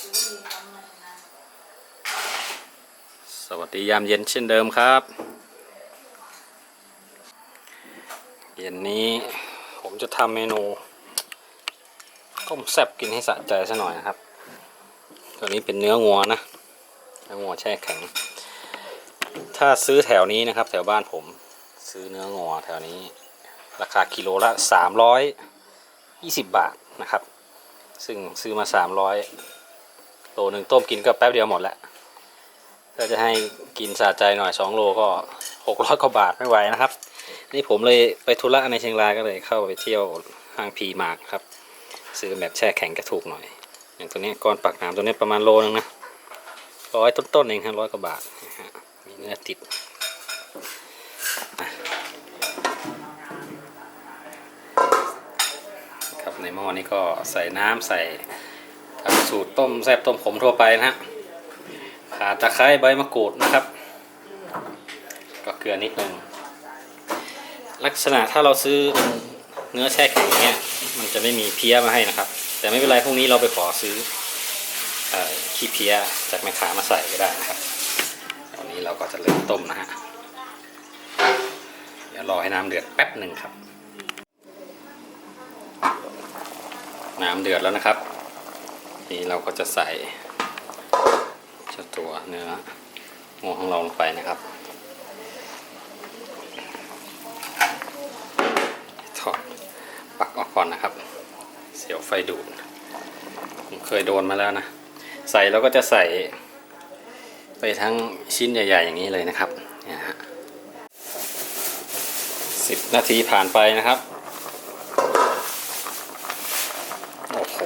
สวัสดียามเย็นเช่นเดิมครับ เย็นนี้ผมจะทำเมนูต้มแซ่บกินให้สะใจซะหน่อยนะครับ ตัวนี้เป็นเนื้องัวนะ เนื้องัวแช่แข็ง ถ้าซื้อแถวนี้นะครับ แถวบ้านผมซื้อเนื้องัวแถวนี้ ราคากิโลละ 320 บาทนะครับ ซึ่งซื้อมา 300 ลหนึ่งต้มกินก็แป๊บเดียวหมดแล้วถ้าจะให้กินสะใจหน่อย 2 โลก็600กว่าบาทไม่ไหวนะครับ นี่ผมเลยไปธุระในเชียงรายก็เลยเข้าไปเที่ยวห้างพีมาร์คครับ ซื้อแบบแช่แข็งก็ถูกหน่อย อย่างตัวนี้ก้อนปักน้ำตัวนี้ประมาณโลนึงนะร้อยต้นๆเองครับร้อยกว่าบาทมีเนื้อติดครับในหม้อนี้ก็ใส่น้ำใส่ สูตรต้มแซ่บต้มขมทั่วไปนะฮะขาตะไคร้ใบมะกรูดนะครับ ก็เกลือนิดหนึ่งลักษณะถ้าเราซื้อเนื้อแช่แข็งอย่างเงี้ยมันจะไม่มีเพี้ยมาให้นะครับ แต่ไม่เป็นไรพรุ่งนี้เราไปขอซื้ออขี้เพี้ยจากแม่ค้ามาใส่ก็ได้นะครับตอนนี้เราก็จะเริ่มต้มนะฮะเดี๋ยวรอให้น้ำเดือดแป๊บหนึ่งครับ น้ำเดือดแล้วนะครับ นี้เราก็จะใส่เจ้าตัวเนื้องูของเราลงไปนะครับถอดปักออกก่อนนะครับ เสียวไฟดูดผมเคยโดนมาแล้วนะ ใส่แล้วก็จะใส่ไปทั้งชิ้นใหญ่ ๆ อย่างนี้เลยนะครับเนี่ยฮะสิบนาทีผ่านไปนะครับ โอ้โห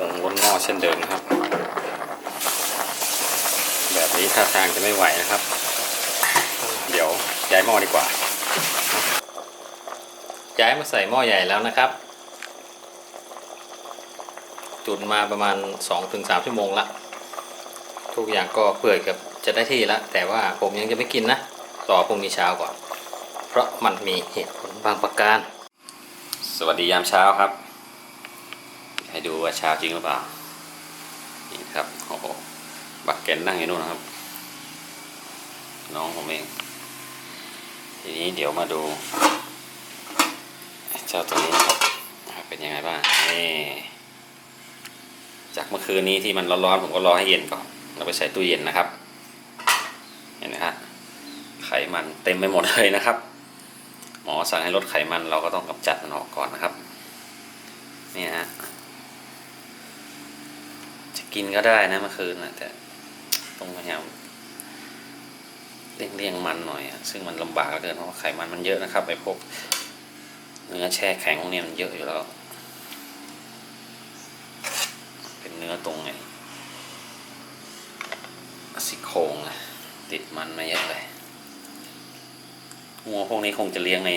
ยังล้นหม้อเช่นเดิมนะครับ แบบนี้ท่าทางจะไม่ไหวนะครับ เดี๋ยวย้ายหม้อดีกว่า ย้ายมาใส่หม้อใหญ่แล้วนะครับ จุดมาประมาณ 2-3 ชั่วโมงละ ทุกอย่างก็เปื่อยกับจะได้ที่แล้วแต่ว่าผมยังจะไม่กินนะรอพรุ่งนี้เช้าก่อน เพราะมันมีเหตุผลบางประการ สวัสดียามเช้าครับ ให้ดูว่าชาจริงหรือเปล่า นี่ครับโอ้โหบักเกนนั่งอยู่นู่นนะครับ น้องผมเอง ทีนี้เดี๋ยวมาดู เจ้าตัวนี้นะครับเป็นยังไงบ้างนี่จากเมื่อคืนนี้ที่มันร้อนๆผมก็รอให้เย็นก่อนเราไปใส่ตู้เย็นนะครับ เห็นไหมฮะไขมันเต็มไปหมดเลยนะครับ หมอสั่งให้ลดไขมันเราก็ต้องกำจัดมันออกก่อนนะครับ นี่ฮะ กินก็ได้นะเมื่อคืนนะแต่ต้องพยายามเลี่ยงมันหน่อยอะซึ่งมันลำบากเหลือเกินเพราะว่าไขมันมันเยอะนะครับไอ้พวกเนื้อแช่แข็งพวกนี้มันเยอะอยู่แล้ว เป็นเนื้อตรงไงซี่โครงนะติดมันมาเยอะเลยงัวพวกนี้คงจะเลี้ยงใน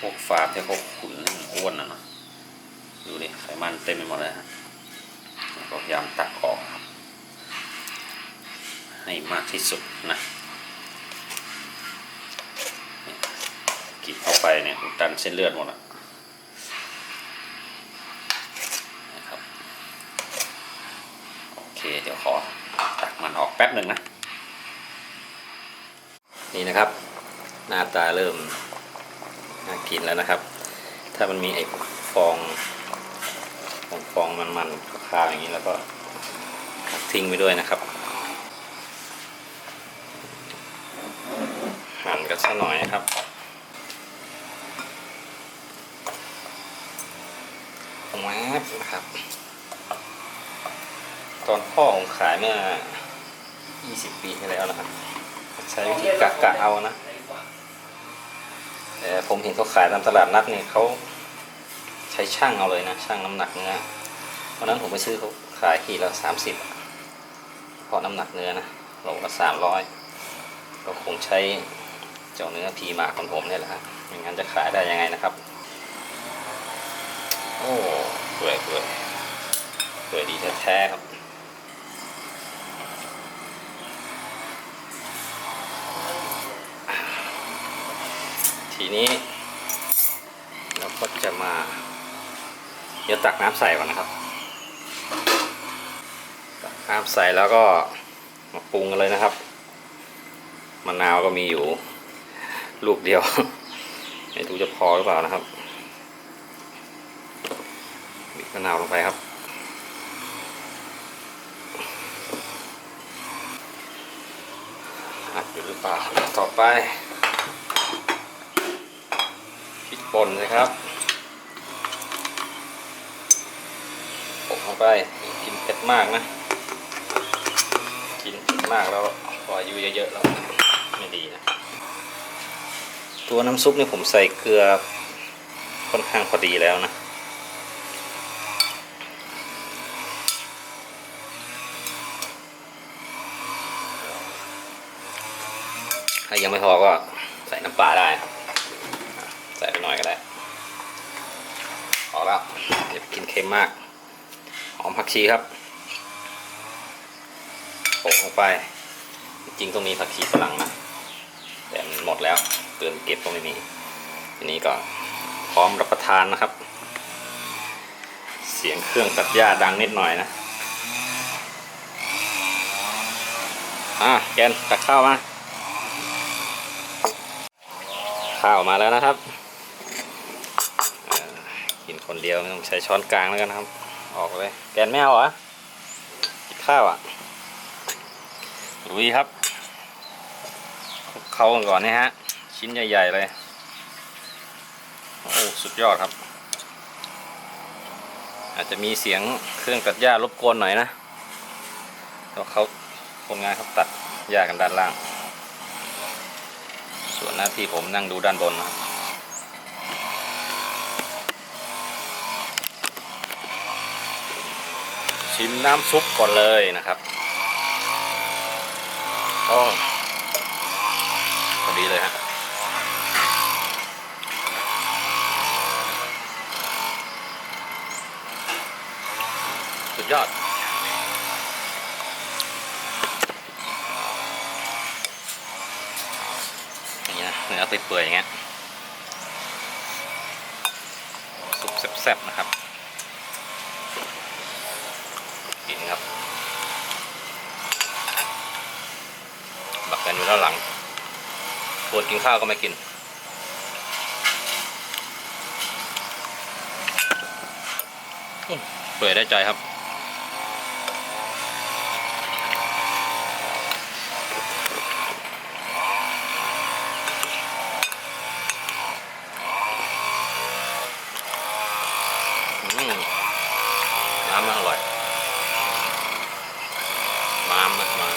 พวกฟาร์มที่เขาขุนให้มันอ้วนนะเนาะดูดิไขมันเต็มไปหมดเลยฮะ ก็พยายามตักออกครับให้มากที่สุดนะกินเข้าไปเนี่ยดตันเส้นเลือดหมดอะนะครับโอเคเดี๋ยวขอตักมันออกแป๊บหนึ่งนะ นี่นะครับ หน้าตาเริ่มน่ากินแล้วนะครับ ถ้ามันมีไอ้ฟอง ฟองฟองมันๆคาวๆอย่างนี้แล้วก็ทิ้งไปด้วยนะครับ หั่นกันสักหน่อยนะครับแวบนะครับ ตอนพ่อผมขายเมื่อ 20 ปีที่แล้วนะครับ ใช้วิธีกะกะเอานะแต่ผมเห็นเขาขายตามตลาดนัดเนี่ยเขา ใช้ช่างเอาเลยนะช่างน้ำหนักเนื้อวันนั้นผมไปซื้อเขาขายขีดละ30เพราะน้ำหนักเนื้อนะโลละ300ก็คงใช้เจ้าเนื้อพีมาของผมเนี่ยแหละครับไม่งั้นจะขายได้ยังไงนะครับ โอ้เปื่อยเปื่อยเปื่อยดีแท้ๆครับทีนี้เราก็จะมา เดี๋ยวตักน้ำใส่ก่อนนะครับน้ำใส่แล้วก็มาปรุงกันเลยนะครับ มะนาวก็มีอยู่ ลูกเดียวไม่รู้จะพอหรือเปล่านะครับบีบมะนาวลงไปครับ อัดอยู่หรือเปล่า ต่อไปพริกป่นนะครับ โปะลงไปกินเผ็ดมากนะ กินเผ็ดมากแล้วพออายุเยอะๆแล้วไม่ดีนะ ตัวน้ำซุปนี่ผมใส่เกลือค่อนข้างพอดีแล้วนะถ้ายังไม่พอก็ใส่น้ำปลาได้ครับใส่ไปหน่อยก็ได้พอแล้วเดี๋ยวกินเค็มมาก อมผักชีครับโปะลงไป จริงตรงนี้ผักชีฝรั่งนะแต่มันหมดแล้วเตือนเก็บก็ไม่มีทีนี้ก็พร้อมรับประทานนะครับ เสียงเครื่องตัดหญ้าดังนิดหน่อยนะอะแกนตักข้าวมาข้าวมาแล้วนะครับกินคนเดียวไม่ต้องใช้ช้อนกลางแล้วกันนะครับ ออกเลย แกนไม่เอาเหรอกินข้าวอะลุยครับคลุกเขากันก่อนนี่ฮะ ชิ้นใหญ่ ๆ เลย โอ้ สุดยอดครับ อาจจะมีเสียงเครื่องตัดหญ้ารบกวนหน่อยนะเพราะเขาคนงานเขาตัดหญ้ากันด้านล่าง ส่วนหน้าที่ผมนั่งดูด้านบนครับ ชิมน้ำซุปก่อนเลยนะครับโอ้พอดีเลยฮะสุดยอดอย่างนี้นะเนื้อเปื่อยๆอย่างเงี้ยซุปแซ่บๆนะครับกินครับ บั กันอยู่ด้านหลังปวดกินข้าวก็ไม่กิน เปื่อยได้ใจครับ อืมน้ำมันอร่อยน้ำนะมา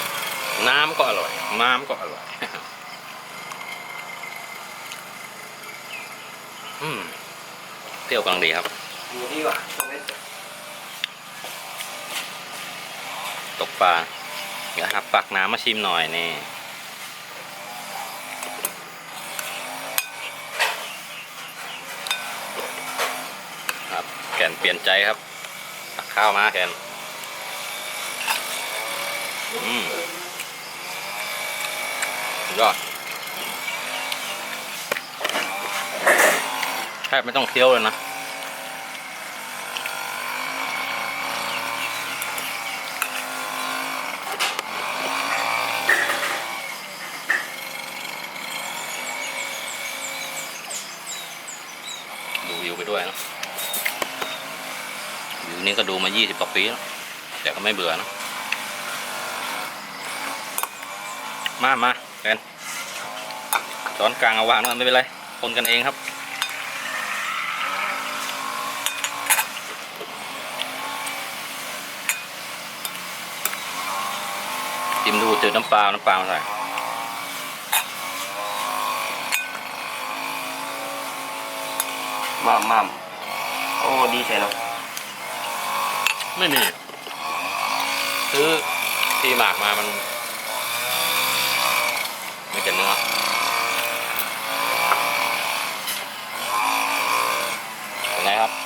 น้ำก็ อร่อยน้ำก็อร่อย อืม เปรี้ยวกำลังดีครับ อยู่นี่ว่ะตรงนี้ตกปลา เดี๋ยวหับปักน้ำมาชิมหน่อยนี่ครับ แกนเปลี่ยนใจครับตักข้าวมาแกน อืมสุด ยอดแทบไม่ต้องเคี้ยวเลยนะดูวิวไปด้วยนะวิวนี้ก็ดูมา 20 กว่าปีแล้ว แต่ก็ไม่เบื่อนะ มามา ช้อนกลางเอาวางนั่นไม่เป็นไร คนกันเองครับจิ้มดูจืดน้ำปลา น้ำปลามาใส่มามมามโอ้ดีใช่เนาะไม่มีซื้อที่หมากมามัน ไม่เป็นเนื้อเป็ นไงครับ